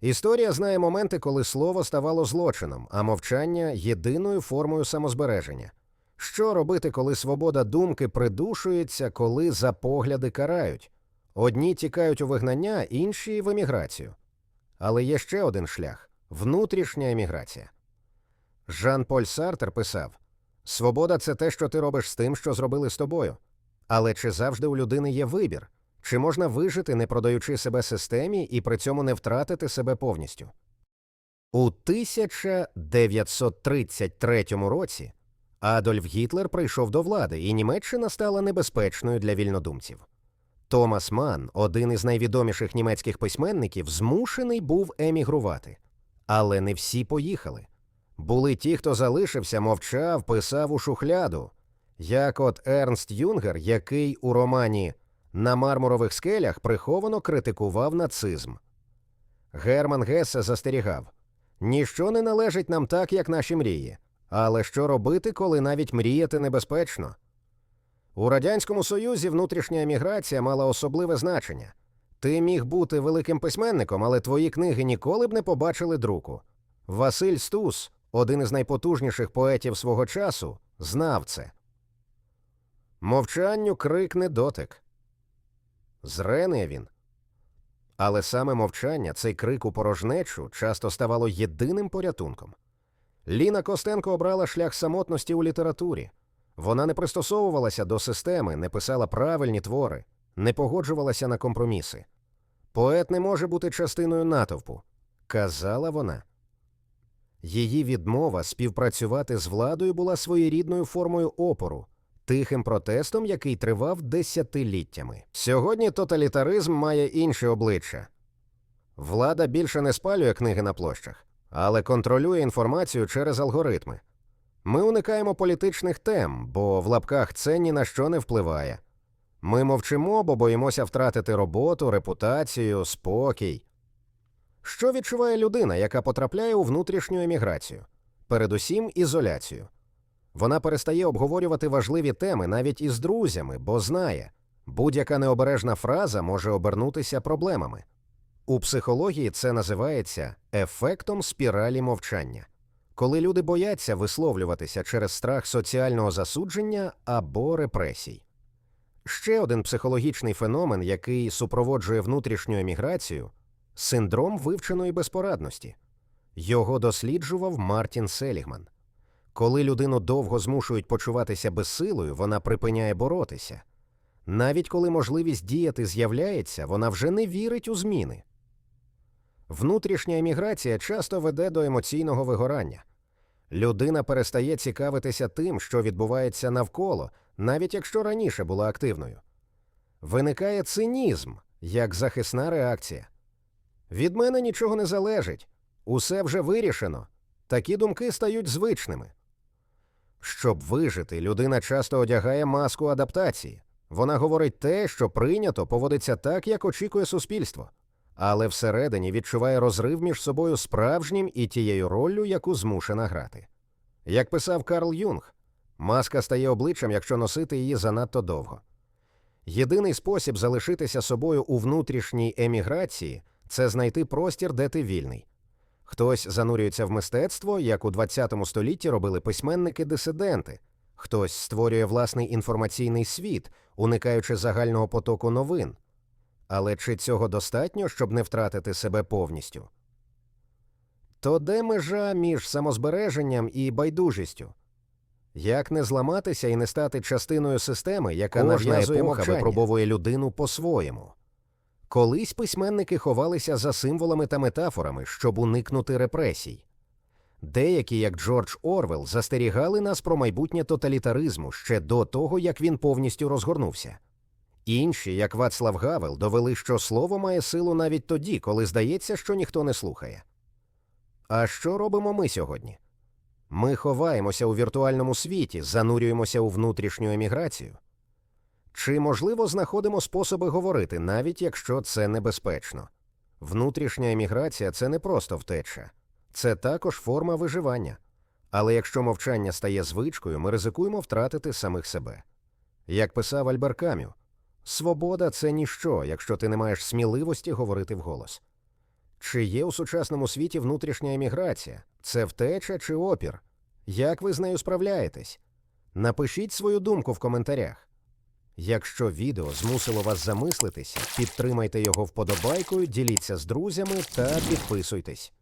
Історія знає моменти, коли слово ставало злочином, а мовчання єдиною формою самозбереження. Що робити, коли свобода думки придушується, коли за погляди карають? Одні тікають у вигнання, інші в еміграцію. Але є ще один шлях внутрішня еміграція. Жан Поль Сартер писав: Свобода це те, що ти робиш з тим, що зробили з тобою. Але чи завжди у людини є вибір? Чи можна вижити, не продаючи себе системі і при цьому не втратити себе повністю? У 1933 році Адольф Гітлер прийшов до влади, і Німеччина стала небезпечною для вільнодумців. Томас Ман, один із найвідоміших німецьких письменників, змушений був емігрувати. Але не всі поїхали. Були ті, хто залишився, мовчав, писав у шухляду, як от Ернст Юнгер, який у романі На мармурових скелях приховано критикував нацизм. Герман Гесе застерігав ніщо не належить нам так, як наші мрії. Але що робити, коли навіть мріяти небезпечно? У Радянському Союзі внутрішня еміграція мала особливе значення. Ти міг бути великим письменником, але твої книги ніколи б не побачили друку. Василь Стус, один із найпотужніших поетів свого часу, знав це. Мовчанню крикне дотик. Зрене він. Але саме мовчання, цей крик у порожнечу, часто ставало єдиним порятунком. Ліна Костенко обрала шлях самотності у літературі. Вона не пристосовувалася до системи, не писала правильні твори, не погоджувалася на компроміси. Поет не може бути частиною натовпу, казала вона. Її відмова співпрацювати з владою була своєрідною формою опору, тихим протестом, який тривав десятиліттями. Сьогодні тоталітаризм має інше обличчя. Влада більше не спалює книги на площах, але контролює інформацію через алгоритми. Ми уникаємо політичних тем, бо в лапках це ні на що не впливає. Ми мовчимо, бо боїмося втратити роботу, репутацію, спокій. Що відчуває людина, яка потрапляє у внутрішню еміграцію? Передусім ізоляцію. Вона перестає обговорювати важливі теми навіть із друзями, бо знає, будь-яка необережна фраза може обернутися проблемами. У психології це називається ефектом спіралі мовчання, коли люди бояться висловлюватися через страх соціального засудження або репресій. Ще один психологічний феномен, який супроводжує внутрішню еміграцію синдром вивченої безпорадності. Його досліджував Мартін Селігман. Коли людину довго змушують почуватися безсилою, вона припиняє боротися. Навіть коли можливість діяти з'являється, вона вже не вірить у зміни. Внутрішня еміграція часто веде до емоційного вигорання. Людина перестає цікавитися тим, що відбувається навколо, навіть якщо раніше була активною. Виникає цинізм як захисна реакція. Від мене нічого не залежить, усе вже вирішено. Такі думки стають звичними. Щоб вижити, людина часто одягає маску адаптації. Вона говорить те, що прийнято, поводиться так, як очікує суспільство, але всередині відчуває розрив між собою справжнім і тією роллю, яку змушена грати. Як писав Карл Юнг, маска стає обличчям, якщо носити її занадто довго. Єдиний спосіб залишитися собою у внутрішній еміграції це знайти простір, де ти вільний. Хтось занурюється в мистецтво, як у ХХ столітті робили письменники-дисиденти, хтось створює власний інформаційний світ, уникаючи загального потоку новин. Але чи цього достатньо, щоб не втратити себе повністю? То де межа між самозбереженням і байдужістю? Як не зламатися і не стати частиною системи, яка нав'язує мовчання? випробовує людину по-своєму? Колись письменники ховалися за символами та метафорами, щоб уникнути репресій. Деякі, як Джордж Орвел, застерігали нас про майбутнє тоталітаризму ще до того, як він повністю розгорнувся. Інші, як Вацлав Гавел, довели, що слово має силу навіть тоді, коли здається, що ніхто не слухає. А що робимо ми сьогодні? Ми ховаємося у віртуальному світі, занурюємося у внутрішню еміграцію. Чи можливо знаходимо способи говорити, навіть якщо це небезпечно? Внутрішня еміграція це не просто втеча, це також форма виживання. Але якщо мовчання стає звичкою, ми ризикуємо втратити самих себе. Як писав Альбер Камю, свобода це ніщо, якщо ти не маєш сміливості говорити вголос. Чи є у сучасному світі внутрішня еміграція? Це втеча чи опір? Як ви з нею справляєтесь? Напишіть свою думку в коментарях. Якщо відео змусило вас замислитися, підтримайте його вподобайкою, діліться з друзями та підписуйтесь.